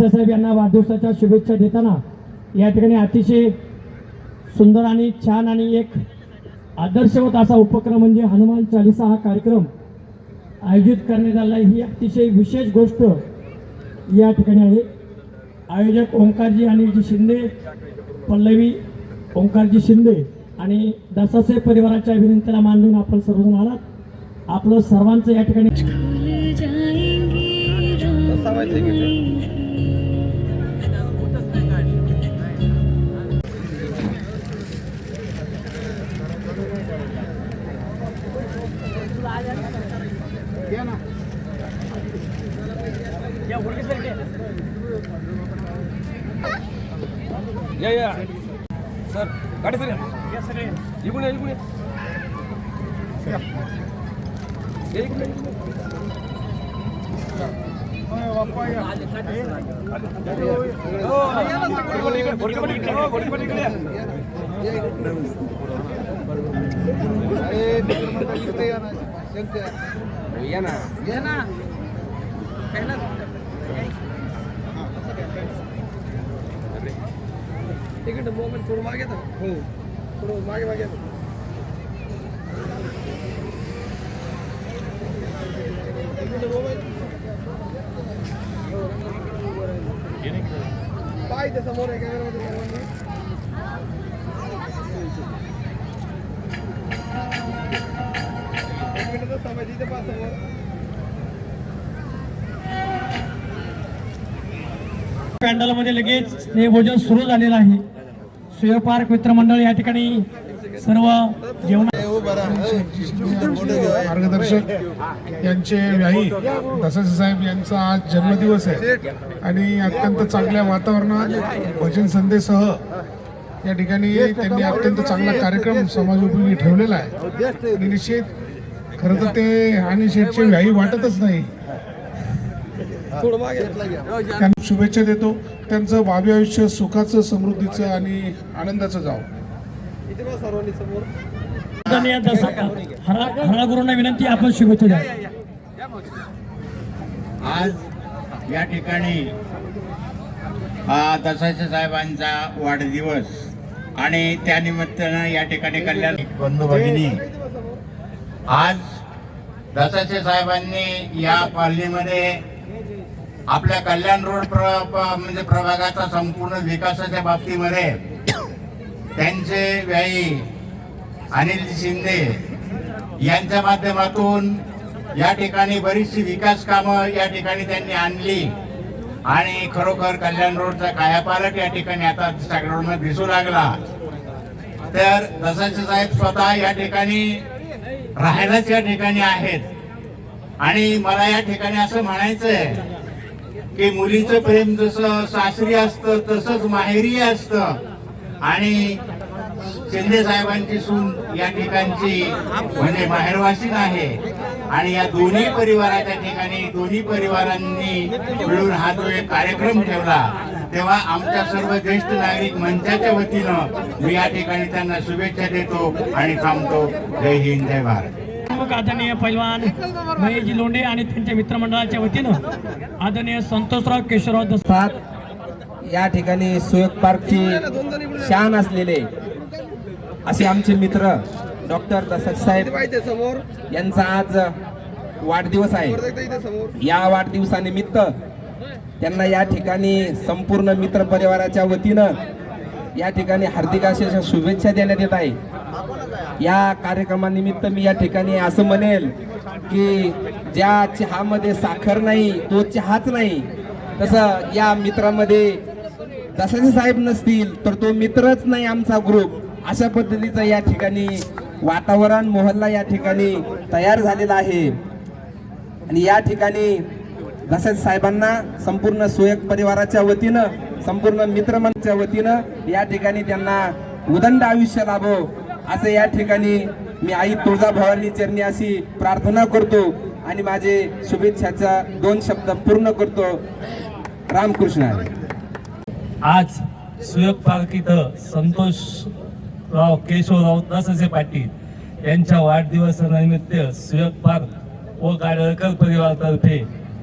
दसासाहेब यांना वाढदिवसाच्या शुभेच्छा देताना या ठिकाणी अतिशय सुंदर आणि छान आणि एक आदर्शवत असा उपक्रम म्हणजे हनुमान चालिसा हा कार्यक्रम आयोजित करण्यात आला. आहे. ही अतिशय विशेष गोष्ट या ठिकाणी आहे. आयोजक ओंकारजी आणि जी शिंदे पल्लवी ओंकारजी शिंदे आणि दसासाहेब परिवाराच्या विनंतीला मानून आपण सर्वजण आलात. आपलं सर्वांचं या ठिकाणी या या सर गाडी सर या सर इकडून या इकडून या. या. या इकडून या. हो, घोडीपट्टी इकडे, घोडीपट्टी इकडे, हो, घोडीपट्टी इकडे या. या ना इकडे मोबाईल थोडं मागे येतं का? हो थोडं मागे मागे येतं. इकडे मोबाईल पाय ते समोर आहे कॅमेरामध्ये पॅन्डलमध्ये लगेच स्नेहभोजन सुरू झालेलं आहे. सूर्यपार्क मित्रमंडळ या ठिकाणी सर्व जेवण मार्गदर्शक यांचे व्याही दसासे साहेब यांचा आज जन्मदिवस आहे. आणि अत्यंत चांगल्या वातावरणात भजन संध्येसह या ठिकाणी त्यांनी अत्यंत चांगला कार्यक्रम समाजोपयोगी ठेवलेला आहे. आणि निश्चित खरं तर ते आणि शेठचे व्याही वाटतच नाही. थोडं मागे त्यांना शुभेच्छा देतो. त्यांचं भावी आयुष्य सुखाचं समृद्धीचं आणि आनंदाचं जावं. हरा गुरुंना विनंती आपण शुभेच्छा द्या. आज या ठिकाणी हा दसाचे साहेबांचा वाढदिवस आणि त्यानिमित्तानं या ठिकाणी कल्याण बंधू भगिनी आज दसाचे साहेबांनी या कॉलनीमध्ये आपल्या कल्याण रोड प्र प- म्हणजे प्रभागाचा संपूर्ण विकासाच्या बाबतीमध्ये त्यांचे व्यायी अनिल शिंदे यांच्या माध्यमातून या ठिकाणी बरीचशी विकास कामं या ठिकाणी त्यांनी आणली. आणि खरोखर कल्याण रोडचा कायापालट या ठिकाणी आता सगळ्यांना दिसू लागला. तर दसाचे साहेब स्वतः या ठिकाणी राहायलाच या ठिकाणी आहेत. आणि मला या ठिकाणी असं म्हणायचंय की मुलीचं प्रेम जसं सासरी असतं तसंच माहेरी असतं. आणि शिंदे साहेबांची सून या ठिकाणची म्हणजे माहेरवासीन आहे. आणि या दोन्ही परिवाराच्या ठिकाणी दोन्ही परिवारांनी मिळून हा जो एक कार्यक्रम ठेवला तेव्हा आमच्या सर्व ज्येष्ठ नागरिक मंचाच्या वतीनं मी या ठिकाणी त्यांना शुभेच्छा देतो आणि थांबतो. जय हिंद जय भारत. आदरणीय पैलवान महेशजी लोंढे आणि त्यांच्या मित्रमंडळाच्या वतीनं आदरणीय संतोषराव केशवराव दस असतात या ठिकाणी सुयोग पार्कची शान असलेले असे आमचे मित्र डॉक्टर दसाज साहेब यांचा आज वाढदिवस आहे. या वाढदिवसानिमित्त त्यांना या ठिकाणी संपूर्ण मित्र परिवाराच्या वतीनं या ठिकाणी हार्दिक अशा शुभेच्छा देण्यात येत आहे. या कार्यक्रमानिमित्त मी या ठिकाणी असं म्हणेल की ज्या चहामध्ये साखर नाही तो चहाच नाही. तसं या मित्रामध्ये दसाचे साहेब नसतील तर तो मित्रच नाही आमचा ग्रुप अशा पद्धतीचं या ठिकाणी वातावरण मोहल्ला या ठिकाणी तयार झालेला आहे. आणि या ठिकाणी तसेच साहेबांना संपूर्ण सुयक परिवाराच्या वतीनं संपूर्ण मित्रमनच्या वतीनं या ठिकाणी त्यांना उदंड आयुष्य लाभो. असे या ठिकाणी मी आई तुळजाभवानी चरणी अशी प्रार्थना करतो आणि माझे शुभेच्छाचा दोन शब्द पूर्ण करतो. रामकृष्ण. आज सुयोग पार्क इथं संतोषराव केशवराव दसासे पाटील यांच्या वाढदिवसानिमित्त सुयोग पार्क व गाडळकर परिवारातर्फे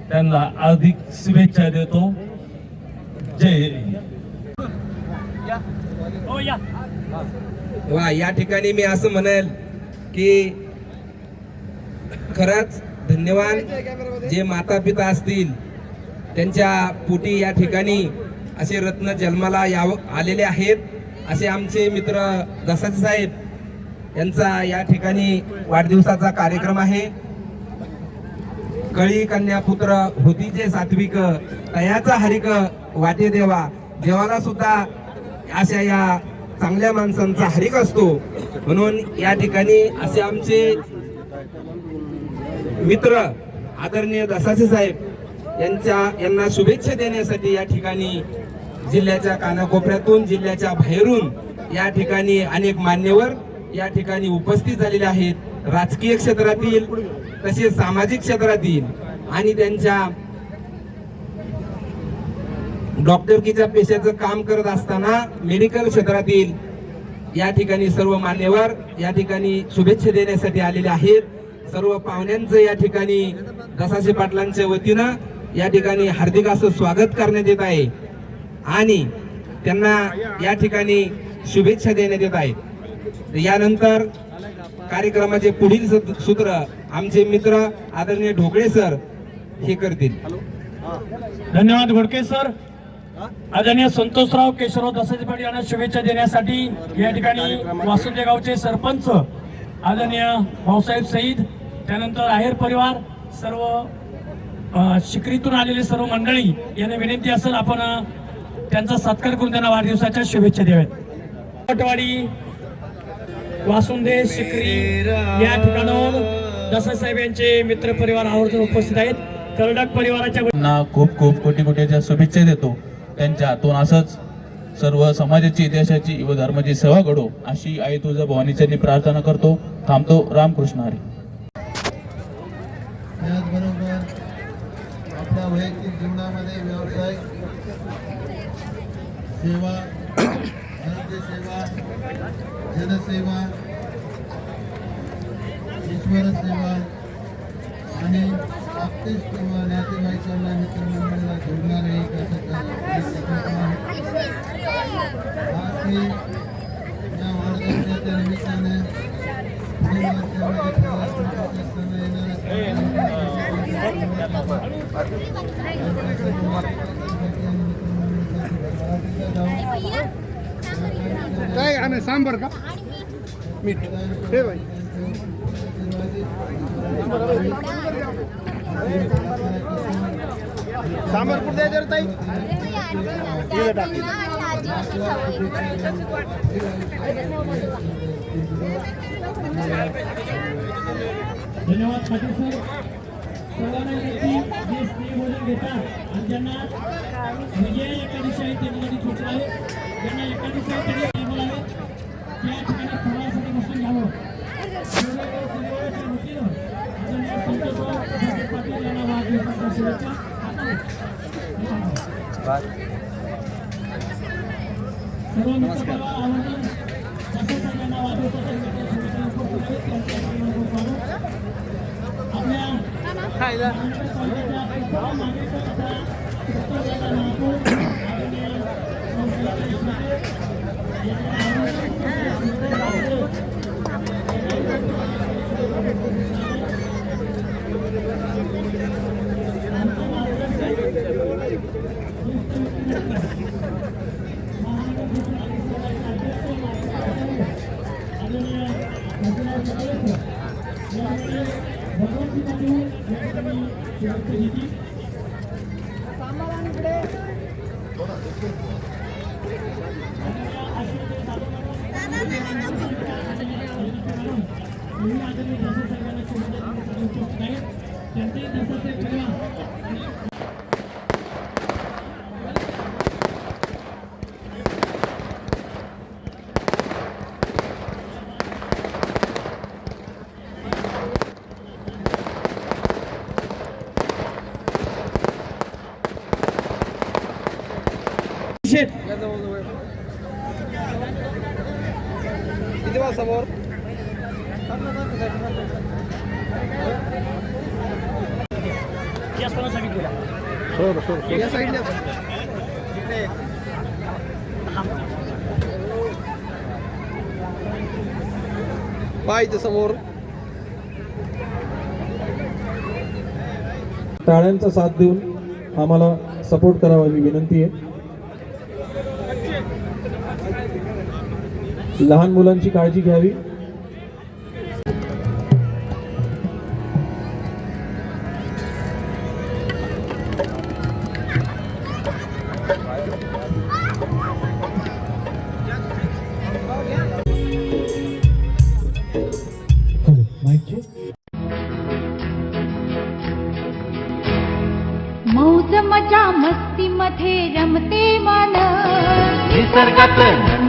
त्यांना अधिक शुभेच्छा देतो. जय वा या ठिकाणी मी असं म्हणेल की खरंच धन्यवाद. जे माता पिता असतील त्यांच्या पोटी या ठिकाणी असे रत्न जन्माला याव आलेले आहेत. असे आमचे मित्र दसाचे साहेब यांचा या ठिकाणी वाढदिवसाचा कार्यक्रम आहे. कळी कन्या पुत्र होती जे सात्विक तयाचा हरिक वाटे देवा. देवाला सुद्धा अशा या चांगल्या माणसांचा हरिक असतो. म्हणून या ठिकाणी असे आमचे मित्र आदरणीय दसाचे साहेब यांच्या यांना शुभेच्छा देण्यासाठी या ठिकाणी जिल्ह्याच्या कानाकोपऱ्यातून जिल्ह्याच्या बाहेरून या ठिकाणी अनेक मान्यवर या ठिकाणी उपस्थित झालेले आहेत. राजकीय क्षेत्रातील तसेच सामाजिक क्षेत्रातील आणि त्यांच्या डॉक्टरकीच्या पेशाचं काम करत असताना मेडिकल क्षेत्रातील या ठिकाणी सर्व मान्यवर या ठिकाणी शुभेच्छा देण्यासाठी आलेले आहेत. सर्व पाहुण्यांचं या ठिकाणी दसाशे पाटलांच्या वतीनं या ठिकाणी हार्दिक असं स्वागत करण्यात येत आहे आणि त्यांना या ठिकाणी शुभेच्छा देण्यात येत आहेत. यानंतर कार्यक्रमाचे पुढील सूत्र आमचे मित्र आदरणीय ढोकळे सर हे करतील. धन्यवाद घोडके सर. आदरणीय संतोषराव केशवराव दसाजी पाटील यांना शुभेच्छा देण्यासाठी या ठिकाणी वासुदेव गावचे सरपंच आदरणीय भाऊसाहेब सईद त्यानंतर आहेर परिवार सर्व शिकरीतून आलेले सर्व मंडळी यांना विनंती असेल आपण त्यांचा सत्कार करून त्यांना वाढदिवसाच्या शुभेच्छा द्याव्यात. पटवाडी वासुंदे शिकरी या ठिकाणाहून दसासाहेब यांचे मित्र परिवार आवर्जून उपस्थित आहेत. कर्डक परिवाराच्या खूप खूप कोटी कोटीच्या शुभेच्छा देतो. त्यांच्या हातून असंच सर्व समाजाची देशाची व धर्माची सेवा घडो अशी आई तुझ्या भवानीचरणी प्रार्थना करतो. थांबतो. रामकृष्ण हरी. त्याचबरोबर आपल्या वैयक्तिक जीवनामध्ये व्यवसाय सेवा आरोग्य सेवा जनसेवा ईश्वर सेवा आणि आप्तेष्ट किंवा नातेवाईकांना मित्रमंडळाला जोडणार एक असं आहे. आज ते या वाढदिवसाच्या निमित्ताने काय आणि सांबर का? मीठ. हे भाई सांबर कुठे द्यायचं ताई। धन्यवाद, पाटील सर। सर्वांना विनंती जे स्त्री बोलून घेतात ज्यांना म्हणजे एकादशी आहे सुचलं आहे ज्यांना त्यांनी वाढदिवसाच्या शुभेच्छा सर्व मित्रांना तसंच सगळ्यांना वाढदिवसाच्या शुभेच्छा उपस्थित आहेत त्यांच्या पाठीमागून स्वागत. आपल्या त्यांचे दसाचे परिवार किती वाजता. या साईडला. पाहायचं समोर. टाळ्यांचा साथ देऊन आम्हाला सपोर्ट करावा ही विनंती आहे. लहान मुलांची काळजी घ्यावी. मौज मजा मस्ती मध्ये रमते मन निसर्गात